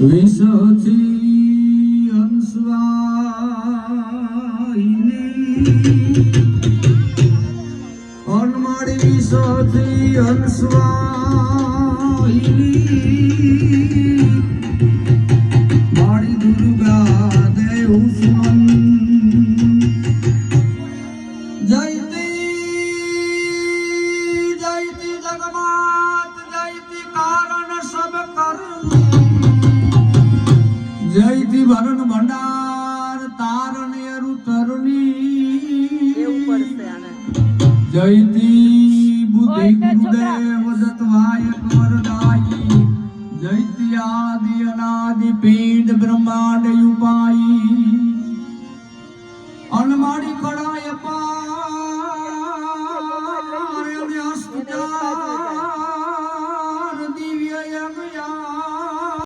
વિષથી હંસવાહિની અનમાળી વિષથી હંસવાહિની માળી દુર્ગા દેવ સુમન વરણ ભંડાર તારણયરુ તરણી. જયતી બુદ્ધિ ગુદેવ દત્વાયક વરદાયી જયતી આદિ અનાદિ પીંડ બ્રહ્માંડ યુપાઈ